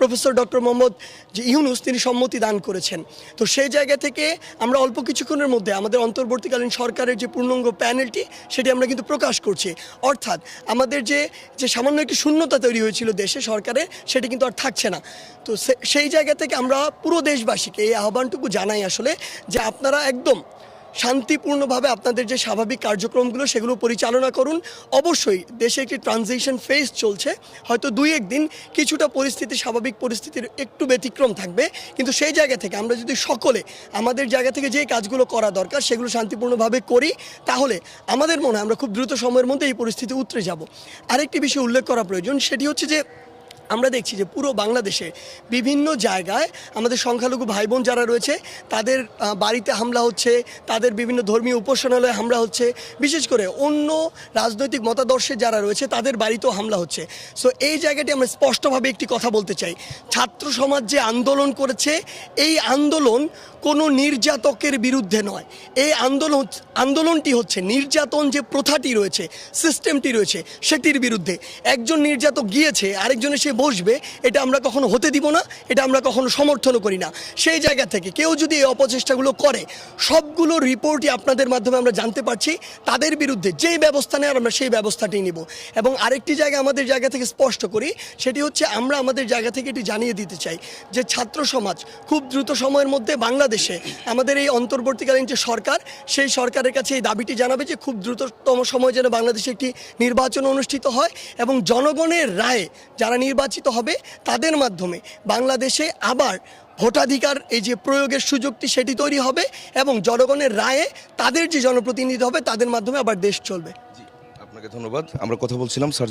Professor doctor Mohammad যে ইউনুস, তিনি সম্মতি দান করেছেন। তো সেই জায়গা থেকে আমরা অল্প কিছুক্ষণের মধ্যে আমাদের অন্তর্বর্তীকালীন সরকারের যে পূর্ণাঙ্গ প্যানেলটি, সেটি আমরা কিন্তু প্রকাশ করছি। অর্থাৎ আমাদের যে যে সামান্য একটি শূন্যতা তৈরি হয়েছিল দেশে সরকারে সেটি কিন্তু আর থাকছে না। তো সেই জায়গা থেকে আমরা পুরো দেশবাসীকে এই আহ্বানটুকু জানাই আসলে যে আপনারা একদম শান্তিপূর্ণভাবে আপনাদের যে স্বাভাবিক কার্যক্রমগুলো সেগুলো পরিচালনা করুন। অবশ্যই দেশে একটি ট্রানজিশন ফেজ চলছে। হয়তো দুই একদিন কিছুটা পরিস্থিতি, স্বাভাবিক পরিস্থিতির একটু ব্যতিক্রম থাকবে। কিন্তু সেই জায়গা থেকে আমরা যদি সকলে, আমাদের জায়গা থেকে যে কাজগুলো করা দরকার সেগুলো শান্তিপূর্ণভাবে করি, তাহলে আমাদের মনে আমরা খুব দ্রুত সময়ের মধ্যে এই পরিস্থিতি উতরে যাব। আরেকটি বিষয় উল্লেখ করা প্রয়োজন, সেটি হচ্ছে যে আমরা দেখছি যে পুরো বাংলাদেশে বিভিন্ন জায়গায় আমাদের সংখ্যালঘু ভাই বোন যারা রয়েছে, তাদের বাড়িতে হামলা হচ্ছে, তাদের বিভিন্ন ধর্মীয় উপাসনালয়ে হামলা হচ্ছে। বিশেষ করে অন্য রাজনৈতিক মতাদর্শে যারা রয়েছে, তাদের বাড়িতেও হামলা হচ্ছে। সো এই জায়গাটি আমরা স্পষ্টভাবে একটি কথা বলতে চাই। ছাত্র সমাজ যে আন্দোলন করেছে, এই আন্দোলন কোনো নির্যাতকের বিরুদ্ধে নয়। এই আন্দোলন আন্দোলনটি হচ্ছে নির্যাতন যে প্রথাটি রয়েছে সিস্টেমটি রয়েছে, সেটির বিরুদ্ধে। একজন নির্যাতক গিয়েছে, আরেকজনের সে বসবে, এটা আমরা কখনো হতে দিব না, এটা আমরা কখনো সমর্থনও করি না। সেই জায়গা থেকে কেউ যদি এই অপচেষ্টাগুলো করে, সবগুলো রিপোর্টই আপনাদের মাধ্যমে আমরা জানতে পারছি, তাদের বিরুদ্ধে যেই ব্যবস্থা নেয় আমরা সেই ব্যবস্থাটি নিব। এবং আরেকটি জায়গা আমাদের জায়গা থেকে স্পষ্ট করি, সেটি হচ্ছে আমরা আমাদের জায়গা থেকে এটি জানিয়ে দিতে চাই যে ছাত্র সমাজ খুব দ্রুত সময়ের মধ্যে বাংলাদেশে আমাদের এই অন্তর্বর্তীকালীন যে সরকার, সেই সরকারের কাছে এই দাবিটি জানাবে যে খুব দ্রুততম সময় যেন বাংলাদেশে একটি নির্বাচন অনুষ্ঠিত হয় এবং জনগণের রায়ে যারা নির্বাচিত হবে তাদের মাধ্যমে। বাংলাদেশে আবার ভোটাধিকার এই যে প্রয়োগের সুযোগটি সেটি তৈরি হবে এবং জনগণের রায়ে তাদের যে জনপ্রতিনিধি হবে তাদের মাধ্যমে আবার দেশ চলবে। আপনাকে ধন্যবাদ। আমরা কথা বলছিলাম স্যার